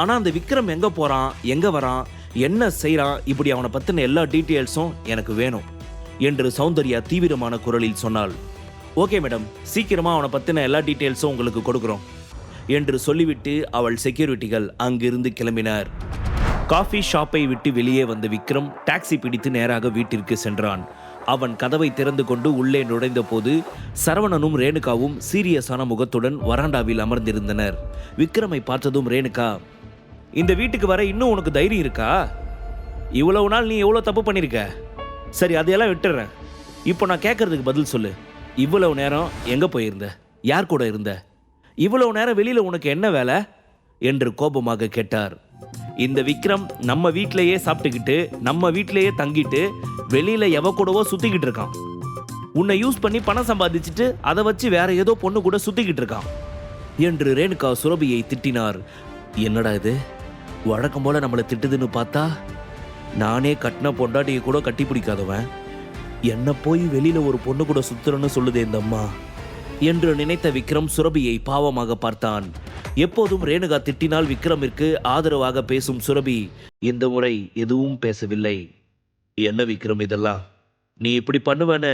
ஆனா அந்த விக்ரம் எங்க போறான்? எங்க வரான்? என்ன செய்கிறான் இப்படி அவனை பத்தின எல்லா டீட்டெயில்ஸும் எனக்கு வேணும் என்று சௌந்தர்யா தீவிரமான குரலில் சொன்னாள். ஓகே மேடம் சீக்கிரமா அவனை பத்தின எல்லா டீட்டெயில்ஸும் உங்களுக்கு கொடுக்குறோம் என்று சொல்லிவிட்டு அவள் செக்யூரிட்டிகள் அங்கிருந்து கிளம்பினார். காஃபி ஷாப்பை விட்டு வெளியே வந்த விக்ரம் டாக்ஸி பிடித்து நேராக வீட்டிற்கு சென்றான். அவன் கதவை திறந்து கொண்டு உள்ளே நுழைந்தபோது சரவணனும் ரேணுகாவும் சீரியஸான முகத்துடன் வராண்டாவில் அமர்ந்திருந்தனர். விக்ரமை பார்த்ததும் ரேணுகா இந்த வீட்டுக்கு வர இன்னும் உனக்கு தைரியம் இருக்கா? இவ்வளவு நாள் நீ எவ்வளோ தப்பு பண்ணியிருக்க சரி அதையெல்லாம் விட்டுறேன். இப்போ நான் கேட்கறதுக்கு பதில் சொல்லு. இவ்வளவு நேரம் எங்கே போயிருந்த? யார் கூட இருந்த? இவ்வளவு நேரம் வெளியில் உனக்கு என்ன வேலை? என்று கோபமாக கேட்டார். இந்த விக்ரம் நம்ம வீட்டிலேயே சாப்பிட்டுக்கிட்டு நம்ம வீட்டிலேயே தங்கிட்டு வெளியில் எவ கூடவோ சுற்றிக்கிட்டு இருக்கான். உன்னை யூஸ் பண்ணி பணம் சம்பாதிச்சுட்டு அதை வச்சு வேற ஏதோ பொண்ணு கூட சுற்றிக்கிட்டு இருக்கான். என்று ரேணுகா சுரபியை திட்டினார். என்னடா இது? வழக்கம் போல நம்மளை திட்டுதுன்னு பார்த்தா நானே கட்டின பொண்டாட்டியை கூட கட்டி பிடிக்காதவன். என்னை போய் வெளியில ஒரு பொண்ணு கூட சுத்துறன்னு சொல்லுதே இந்த அம்மா. என்று நினைத்த விக்ரம் சுரபியை பாவமாக பார்த்தான். எப்போதும் ரேணுகா திட்டினால் விக்ரமிற்கு ஆதரவாக பேசும் சுரபி இந்த முறை எதுவும் பேசவில்லை. என்ன விக்ரம் இதெல்லாம்? நீ இப்படி பண்ணுவேன்னு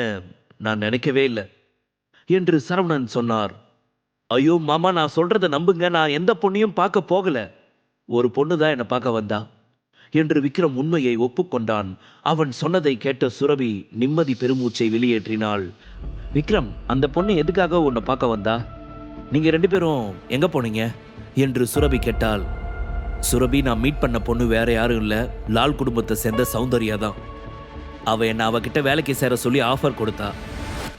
நான் நினைக்கவே இல்லை என்று சரவணன் சொன்னார். ஐயோ மாமா நான் சொல்றதை நம்புங்க. நான் எந்த பொண்ணையும் பார்க்க போகலை. ஒரு பொண்ணு தான் என்னை பார்க்க வந்தா என்று விக்ரம் உண்மையை ஒப்புக்கொண்டான். அவன் சொன்னதை கேட்ட சுரபி நிம்மதி பெருமூச்சை வெளியேற்றினாள். விக்ரம் அந்த பொண்ணு எதுக்காக உன்னை பார்க்க வந்தா? நீங்க ரெண்டு பேரும் எங்க போனீங்க? என்று சுரபி கேட்டாள். சுரபி நான் மீட் பண்ண பொண்ணு வேற யாரும் இல்லை. லால் குடும்பத்தை சேர்ந்த சௌந்தர்யா தான். அவ என்ன அவகிட்ட வேலைக்கு சேர சொல்லி ஆஃபர் கொடுத்தா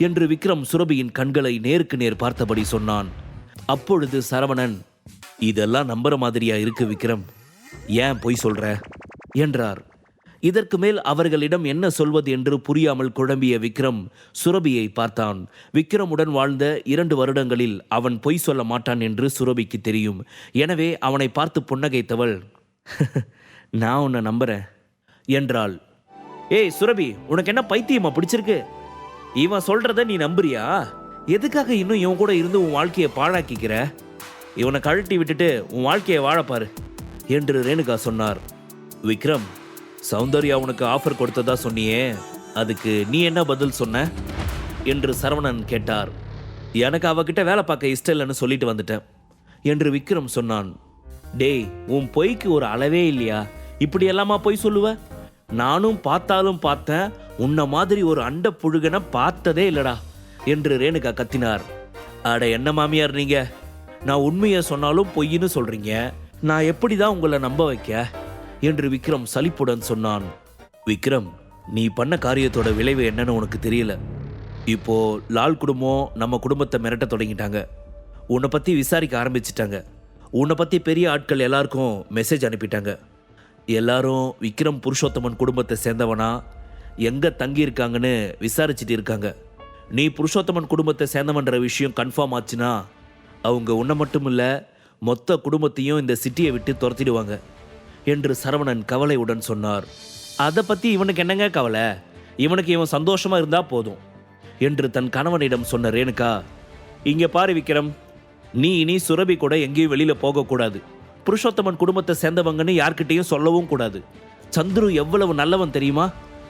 என்று விக்ரம் சுரபியின் கண்களை நேருக்கு நேர் பார்த்தபடி சொன்னான். அப்பொழுது சரவணன் இதெல்லாம் நம்புற மாதிரியா இருக்கு விக்ரம்? ஏன் பொய் சொல்ற? என்றார். இதற்கு மேல் அவர்களிடம் என்ன சொல்வது என்று புரியாமல் குழம்பிய விக்ரம் சுரபியை பார்த்தான். விக்ரமுடன் வாழ்ந்த இரண்டு வருடங்களில் அவன் பொய் சொல்ல மாட்டான் என்று சுரபிக்கு தெரியும். எனவே அவனை பார்த்து புன்னகைத்தவள் நான் உன்னை நம்புறேன் என்றாள். ஏய் சுரபி உனக்கு என்ன பைத்தியமா பிடிச்சிருக்கு? இவன் சொல்றத நீ நம்புறியா? எதுக்காக இன்னும் இவன் கூட இருந்து உன் வாழ்க்கையை பாழாக்கிக்கிற? இவனை கழட்டி விட்டுட்டு உன் வாழ்க்கையை வாழப்பாரு என்று ரேணுகா சொன்னார். விக்ரம் சௌந்தர்யா உனக்கு ஆஃபர் கொடுத்ததா சொன்னியே அதுக்கு நீ என்ன பதில் சொன்ன? என்று சரவணன் கேட்டார். எனக்கு அவகிட்ட வேலை பார்க்க இஷ்டம் இல்லைன்னு சொல்லிட்டு வந்துட்டேன் என்று விக்ரம் சொன்னான். டேய் உன் பொய்க்கு ஒரு அளவே இல்லையா? இப்படி எல்லாமா பொய் சொல்லுவ? நானும் பார்த்தாலும் பார்த்தேன் உன்ன மாதிரி ஒரு அண்ட புழுகனை பார்த்ததே இல்லடா என்று ரேணுகா கத்தினார். அட என்ன மாமியார் நீங்கள் நான் உண்மையை சொன்னாலும் பொய்ன்னு சொல்றீங்க. நான் எப்படி தான் உங்களை நம்ப வைக்க? என்று விக்ரம் சலிப்புடன் சொன்னான். விக்ரம் நீ பண்ண காரியத்தோட விளைவு என்னன்னு உனக்கு தெரியல. இப்போ லால் குடும்பம் நம்ம குடும்பத்தை மிரட்ட தொடங்கிட்டாங்க. உன்னை பற்றி விசாரிக்க ஆரம்பிச்சிட்டாங்க. உன்னை பற்றி பெரிய ஆட்கள் எல்லாருக்கும் மெசேஜ் அனுப்பிட்டாங்க. எல்லாரும் விக்ரம் புருஷோத்தமன் குடும்பத்தை சேர்ந்தவனா? எங்கே தங்கியிருக்காங்கன்னு விசாரிச்சிட்டு விசாரிச்சுட்டு இருக்காங்க. நீ புருஷோத்தமன் குடும்பத்தை சேர்ந்தவன்ற விஷயம் கன்ஃபார்ம் ஆச்சுன்னா அவங்க உன்னை மட்டும் இல்லை மொத்த குடும்பத்தையும் இந்த சிட்டியை விட்டு துரத்திடுவாங்க என்று சரவணன் கவலையுடன் சொன்னார். அதை பற்றி இவனுக்கு என்னங்க கவலை? இவனுக்கு இவன் சந்தோஷமாக இருந்தால் போதும் என்று தன் கணவனிடம் சொன்ன ரேணுகா இங்கே பாரு விக்ரம் நீ இனி சுரபி கூட எங்கேயும் வெளியில் போகக்கூடாது புருஷோத்தமன் குடும்பத்தை சேர்ந்தவங்கன்னு யார்கிட்டையும் சொல்லவும் கூடாது. சந்துரு எவ்வளவு நல்லவன் தெரியுமா?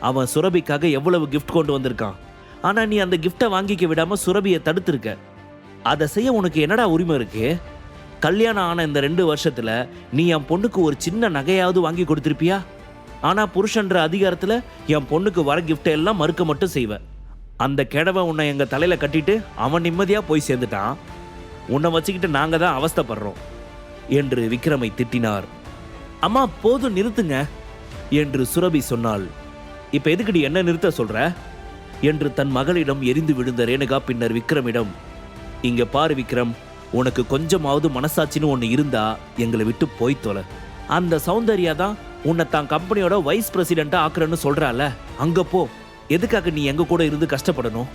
அவன் சுரபிக்காக எவ்வளவு கிஃப்ட் கொண்டு வந்திருக்கான். ஆனால் நீ அந்த கிஃப்டை வாங்கிக்க விடாமல் சுரபியை தடுத்திருக்க. அதை செய்ய உனக்கு என்னடா உரிமை இருக்கு? கல்யாணம் ஆன இந்த ரெண்டு வருஷத்துல நீ என் பொண்ணுக்கு ஒரு சின்ன நகையாவது வாங்கி கொடுத்துருப்பியா? ஆனா புருஷன்ற அதிகாரத்துல என் பொண்ணுக்கு வர கிஃப்டை எல்லாம் மறுக்க மட்டும் செய்வ. அந்த கிழவன் உன்னை எங்க தலையில கட்டிட்டு அவன் நிம்மதியா போய் சேர்ந்துட்டான். உன்னை வச்சுக்கிட்டு நாங்க தான் அவஸ்தைப்படுறோம் என்று விக்ரமை திட்டினார். அம்மா போதும் நிறுத்துங்க என்று சுரபி சொன்னாள். இப்ப எதுக்குடி என்ன நிறுத்த சொல்ற? என்று தன் மகளிடம் எரிந்து விழுந்த ரேணுகா பின்னர் விக்ரமிடம் இங்க பாரு விக்ரம் உனக்கு கொஞ்சமாவது மனசாட்சின்னு ஒன்று இருந்தா எங்களை விட்டு போய் தொலை. அந்த சௌந்தர்யா தான் உன்னை தான் கம்பெனியோட வைஸ் பிரசிடென்ட்டாக ஆக்குறேன்னு சொல்கிறால அங்கே போ. எதுக்காக நீ எங்கள் கூட இருந்து கஷ்டப்படணும்?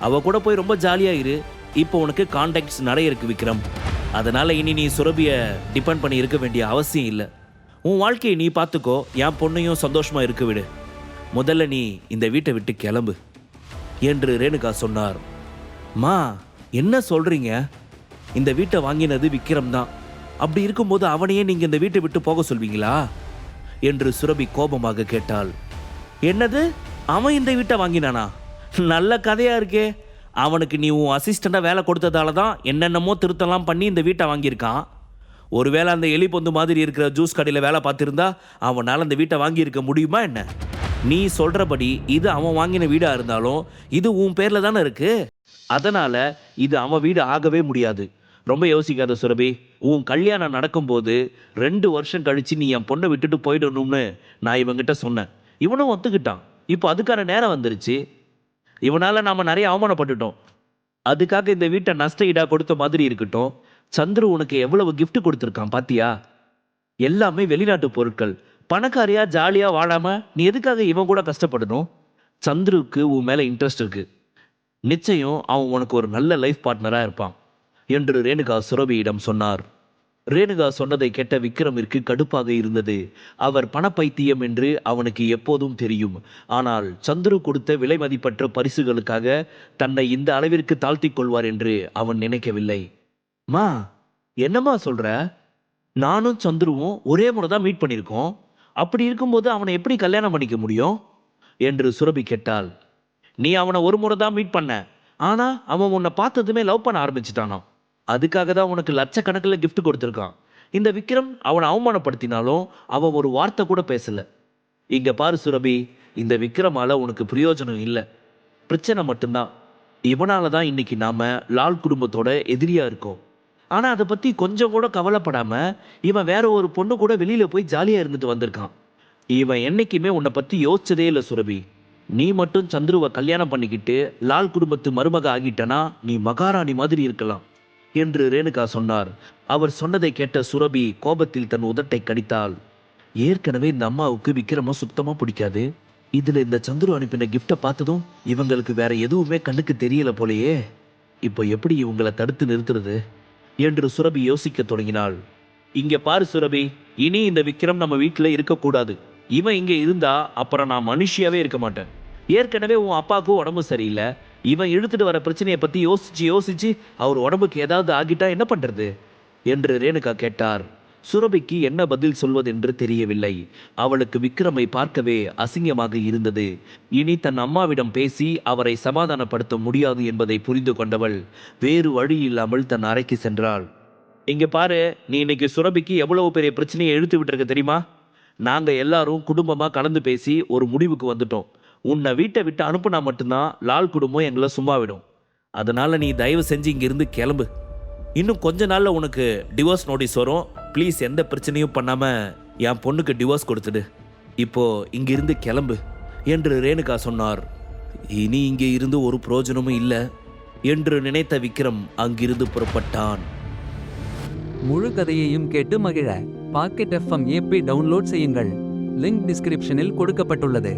அவ கூட போய் ரொம்ப ஜாலியாக இரு. இப்போ உனக்கு கான்டாக்ட்ஸ் நிறைய இருக்கு விக்ரம். அதனால் இனி நீ சுரபியை டிபெண்ட் பண்ணி இருக்க வேண்டிய அவசியம் இல்லை. உன் வாழ்க்கையை நீ பார்த்துக்கோ. என் பொண்ணையும் சந்தோஷமாக இருக்க விடு. முதல்ல நீ இந்த வீட்டை விட்டு கிளம்பு. என்று ரேணுகா சொன்னார். மா என்ன சொல்றீங்க? இந்த வீட்டை வாங்கினது விக்ரம் தான். அப்படி இருக்கும்போது அவனையே நீங்க இந்த வீட்டை விட்டு போக சொல்வீங்களா? என்று சுரபி கோபமாக கேட்டாள். என்னது? அவன் இந்த வீட்டை வாங்கினானா? நல்ல கதையா இருக்கே. அவனுக்கு நீ உன் அசிஸ்டண்டா வேலை கொடுத்ததால தான் என்னென்னமோ திருத்தலாம் பண்ணி இந்த வீட்டை வாங்கியிருக்கான். ஒருவேளை அந்த எலி பொந்து மாதிரி இருக்கிற ஜூஸ் கடையில் வேலை பார்த்துருந்தா அவனால் அந்த வீட்டை வாங்கியிருக்க முடியுமா என்ன? நீ சொல்றபடி இது அவன் வாங்கின வீடா இருந்தாலும் இது உன் பேர்ல தானே இருக்கு? அதனால இது அவன் வீடு ஆகவே முடியாது. ரொம்ப யோசிக்காத சுரபி உன் கல்யாணம் நடக்கும்போது ரெண்டு வருஷம் கழிச்சு நீ என் பொண்ணை விட்டுட்டு போயிடணும்னு நான் இவங்கிட்ட சொன்னேன். இவனும் ஒத்துக்கிட்டான். இப்போ அதுக்கான நேரம் வந்துருச்சு. இவனால் நாம் நிறைய அவமானப்பட்டுட்டோம். அதுக்காக இந்த வீட்டை நஷ்ட ஈடா கொடுத்த மாதிரி இருக்கட்டும். சந்துரு உனக்கு எவ்வளவு கிஃப்ட் கொடுத்துருக்கான் பாத்தியா? எல்லாமே வெளிநாட்டு பொருட்கள். பணக்காரியா ஜாலியா வாழாம நீ எதுக்காக இவன் கூட கஷ்டப்படணும்? சந்துருக்கு உன் மேல இன்ட்ரெஸ்ட் இருக்கு. நிச்சயம் அவன் உனக்கு ஒரு நல்ல லைஃப் பார்ட்னராக இருப்பான். என்று ரேணுகா சுரபியிடம் சொன்னார். ரேணுகா சொன்னதை கேட்ட விக்ரமிற்கு கடுப்பாக இருந்தது. அவர் பணப்பைத்தியம் என்று அவனுக்கு எப்போதும் தெரியும். ஆனால் சந்துரு கொடுத்த விலை மதிப்பற்ற பரிசுகளுக்காக தன்னை இந்த அளவிற்கு தாழ்த்தி கொள்வார் என்று அவன் நினைக்கவில்லை. மா என்னம்மா சொல்ற? நானும் சந்துருவும் ஒரே முறை தான் மீட் பண்ணியிருக்கோம். அப்படி இருக்கும்போது அவனை எப்படி கல்யாணம் பண்ணிக்க முடியும்? என்று சுரபி கேட்டாள். நீ அவனை ஒரு முறை தான் மீட் பண்ண. ஆனால் அவன் உன்னை பார்த்ததுமே லவ் பண்ண ஆரம்பிச்சிட்டானாம் அதுக்காக தான் உனக்கு லட்சக்கணக்கில் கிஃப்ட் கொடுத்துருக்கான். இந்த விக்ரம் அவனை அவமானப்படுத்தினாலும் அவன் ஒரு வார்த்தை கூட பேசலை. இங்கே பாரு சுரபி இந்த விக்ரமால் உனக்கு பிரயோஜனம் இல்லை. பிரச்சனை மட்டும்தான். இவனால தான் இன்னைக்கு நாம லால் குடும்பத்தோட எதிரியாக இருக்கோம். ஆனால் அதை பற்றி கொஞ்சம் கூட கவலைப்படாமல் இவன் வேற ஒரு பொண்ணு கூட வெளியில் போய் ஜாலியாக இருந்துட்டு வந்திருக்கான். இவன் என்றைக்குமே உன்னை பற்றி யோசிச்சதே இல்லை சுரபி. நீ மட்டும் சந்துருவை கல்யாணம் பண்ணிக்கிட்டு லால் குடும்பத்து மருமக ஆகிட்டனா நீ மகாராணி மாதிரி இருக்கலாம் என்று ரேணுகா சொன்னார். அவர் சொன்னதை கேட்ட சுரபி கோபத்தில் தன் உதட்டை கடித்தாள். ஏற்கனவே இந்த அம்மாவுக்கு விக்ரம சுத்தமா பிடிக்காது. இதுல இந்த சந்துரு அனுப்பின கிஃப்டை பார்த்ததும் இவங்களுக்கு வேற எதுவுமே கண்ணுக்கு தெரியல போலயே. இப்போ எப்படி இவங்களை தடுத்து நிறுத்துறது என்று சுரபி யோசிக்க தொடங்கினாள். இங்க பாரு சுரபி இனி இந்த விக்ரம் நம்ம வீட்டில் இருக்கக்கூடாது. இவன் இங்க இருந்தா அப்புறம் நான் மனுஷியாவே இருக்க மாட்டேன். ஏற்கனவே உன் அப்பாவுக்கும் உடம்பு சரியில்லை. இவன் இழுத்துட்டு வர பிரச்சனையை பத்தி யோசிச்சு யோசிச்சு அவர் உடம்புக்கு ஏதாவது ஆகிட்டா என்ன பண்றது? என்று ரேணுகா கேட்டார். சுரபிக்கு என்ன பதில் சொல்வதென்று தெரியவில்லை. அவளுக்கு விக்ரமை பார்க்கவே அசிங்கமாக இருந்தது. இனி தன் அம்மாவிடம் பேசி அவரை சமாதானப்படுத்த முடியாது என்பதை புரிந்து கொண்டவள் வேறு வழி இல்லாமல் தன் அறைக்கு சென்றாள். இங்க பாரு நீ இன்னைக்கு சுரபிக்கு எவ்வளவு பெரிய பிரச்சனையை இழுத்து விட்டுருக்க தெரியுமா? நாங்க எல்லாரும் குடும்பமா கலந்து பேசி ஒரு முடிவுக்கு வந்துட்டோம். உன்னை வீட்டை விட்டு அனுப்புனா மட்டும்தான் லால் குடும்பம் எங்களை சும்மா விடும் அதனால நீ தயவு செஞ்சு இங்கிருந்து கிளம்பு. இன்னும் கொஞ்ச நாள்ல உனக்கு டிவோர்ஸ் நோட்டீஸ் வரும். ப்ளீஸ் எந்த பிரச்சனையும் பண்ணாம என் பொண்ணுக்கு டிவோர்ஸ் கொடுத்துடு. இப்போ இங்கிருந்து கிளம்பு என்று ரேணுகா சொன்னார். இனி இங்கே இருந்து ஒரு பிரயோஜனமும் இல்லை என்று நினைத்த விக்ரம் அங்கிருந்து புறப்பட்டான். முழு கதையையும் கேட்டு மகிழ. பாக்கெட் எஃப்எம் ஏபி டவுன்லோட் செய்யுங்கள். லிங்க் டிஸ்கிரிப்ஷனில் கொடுக்கப்பட்டுள்ளது.